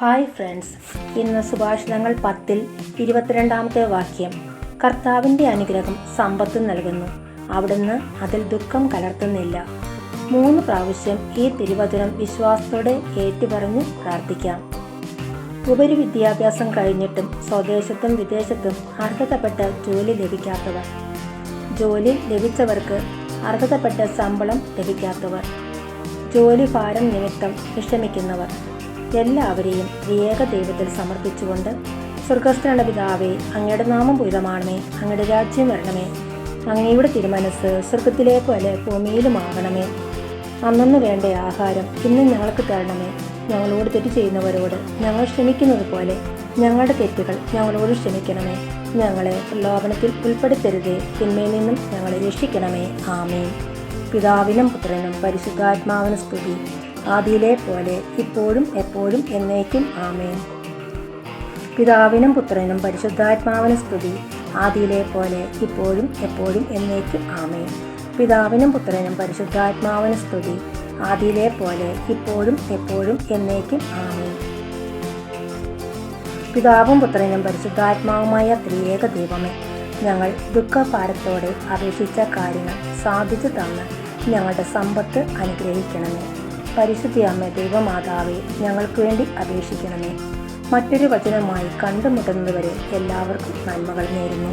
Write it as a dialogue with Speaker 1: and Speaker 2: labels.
Speaker 1: Hi friends. ഇന്ന് സുഭാഷിതങ്ങൾ പത്തിൽ ഇരുപത്തിരണ്ടാമത്തെ വാക്യം. കർത്താവിന്റെ അനുഗ്രഹം സമ്പത്ത് നൽകുന്നു. അവിടുന്ന് അതിൽ ദുഃഖം കലർത്തുന്നില്ല. മൂന്ന് പ്രാവശ്യം ഈ തിരുവചനം വിശ്വാസത്തോടെ ഏറ്റുപറഞ്ഞ് പ്രാർത്ഥിക്കാം. ഉപരിവിദ്യാഭ്യാസം കഴിഞ്ഞിട്ടും സ്വദേശത്തും വിദേശത്തും അർഹതപ്പെട്ട ജോലി ലഭിക്കാത്തവർ. ജോലി ലഭിച്ചവർക്ക് അർഹതപ്പെട്ട ശമ്പളം ലഭിക്കാത്തവർ. ജോലി ഭാരം നിമിത്തം വിഷമിക്കുന്നവർ. എല്ലാവരെയും ഏക ദൈവത്തിൽ സമർപ്പിച്ചുകൊണ്ട് സ്വർഗസ്ഥന പിതാവേ അങ്ങയുടെ നാമം പൂരിതമാണമേ അങ്ങയുടെ രാജ്യം വരണമേ. അങ്ങയുടെ തിരുമനസ് സ്വർഗത്തിലെ പോലെ ഭൂമിയിലുമാകണമേ അന്നു വേണ്ട ആഹാരം ഇന്ന് ഞങ്ങൾക്ക് തരണമേ. ഞങ്ങളോട് തെറ്റ് ചെയ്യുന്നവരോട് ഞങ്ങൾ ക്ഷമിക്കുന്നത് പോലെ ഞങ്ങളുടെ തെറ്റുകൾ ഞങ്ങളോട് ക്ഷമിക്കണമേ. ഞങ്ങളെ പ്രലോഭനത്തിൽ ഉൾപ്പെടുത്തരുതേ. തിന്മയിൽ നിന്നും ഞങ്ങളെ രക്ഷിക്കണമേ. ആമേ പിതാവിനും പുത്രനും പരിശുദ്ധാത്മാവിനും സ്തുതി. ആദിയിലെ പോലെ ഇപ്പോഴും എപ്പോഴും എന്നേക്കും ആമേൻ. പിതാവിനും പുത്രനും പരിശുദ്ധാത്മാവിന് സ്തുതി. ആദിയിലെ പോലെ ഇപ്പോഴും എപ്പോഴും എന്നേക്കും ആമേൻ. പിതാവിനും പുത്രനും പരിശുദ്ധാത്മാവിന് സ്തുതി. ആദിയിലെ പോലെ ഇപ്പോഴും എപ്പോഴും എന്നേക്കും ആമേൻ. പിതാവും പുത്രനും പരിശുദ്ധാത്മാവുമായ ത്രിയേക ദൈവമേ ഞങ്ങൾ ദുഃഖഭാരത്തോടെ അപേക്ഷിച്ച കാര്യങ്ങൾ സാധിച്ചു തന്ന് ഞങ്ങളുടെ സമ്പത്ത് അനുഗ്രഹിക്കണമേ. പരിശുദ്ധി അമ്മ ദൈവമാതാവെ ഞങ്ങൾക്ക് വേണ്ടി അപേക്ഷിക്കണമേ. മറ്റൊരു വചനമായി കണ്ടുമുട്ടുന്നതുവരെ എല്ലാവർക്കും നന്മകൾ നേരുന്നു.